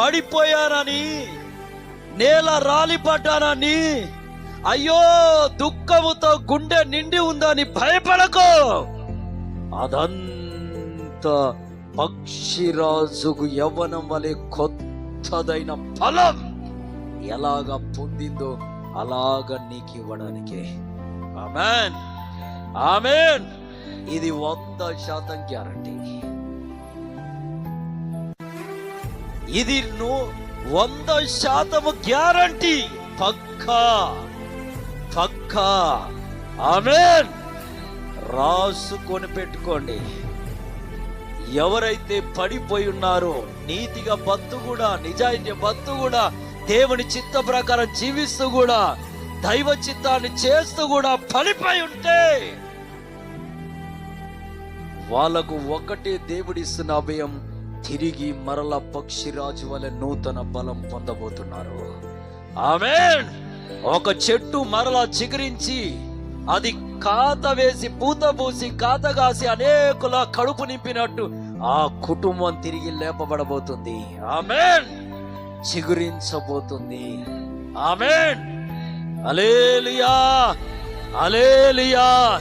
పడిపోయానని నేల రాలిపడ్డానని అయ్యో దుఃఖముతో గుండె నిండి ఉందని భయపడకు. అదంతా పక్షిరాజుకు యవ్వనం వలె కొత్తదైన ఫలం. ఎలాగ పొందిందో అలాగ నీకు ఇవ్వడానికే. ఆమెన్. ఆమెన్. ఇది వంద శాతం గ్యారంటీ. ఇది నువ్వు వంద శాతము గ్యారంటీ. పక్కా. పక్కా. ఆమెన్. రాసుకొని పెట్టుకోండి. ఎవరైతే పడిపోయి ఉన్నారో నీతిగా బతు కూడా నిజాయితీ బతు కూడా దేవుని చిత్త ప్రకారం జీవిస్తూ కూడా దైవ చిత్తాన్ని చేస్తూ కూడా పడిపోయి ఉంటే వాళ్ళకు ఒకటే దేవుడిస్తున్న అభయం తిరిగి మరల పక్షిరాజు వలె నూతన బలం పొందబోతున్నారు. ఆమెన్! ఒక చెట్టు మరలా చిగురించి అది కాత వేసి పూత పూసి కాత కాసి అనేకుల కడుపు నింపినట్టు ఆ కుటుంబం తిరిగి లేపబడబోతుంది. ఆమెన్! చిగురించబోతుంది. ఆమెన్! అలేలియా అలేలియా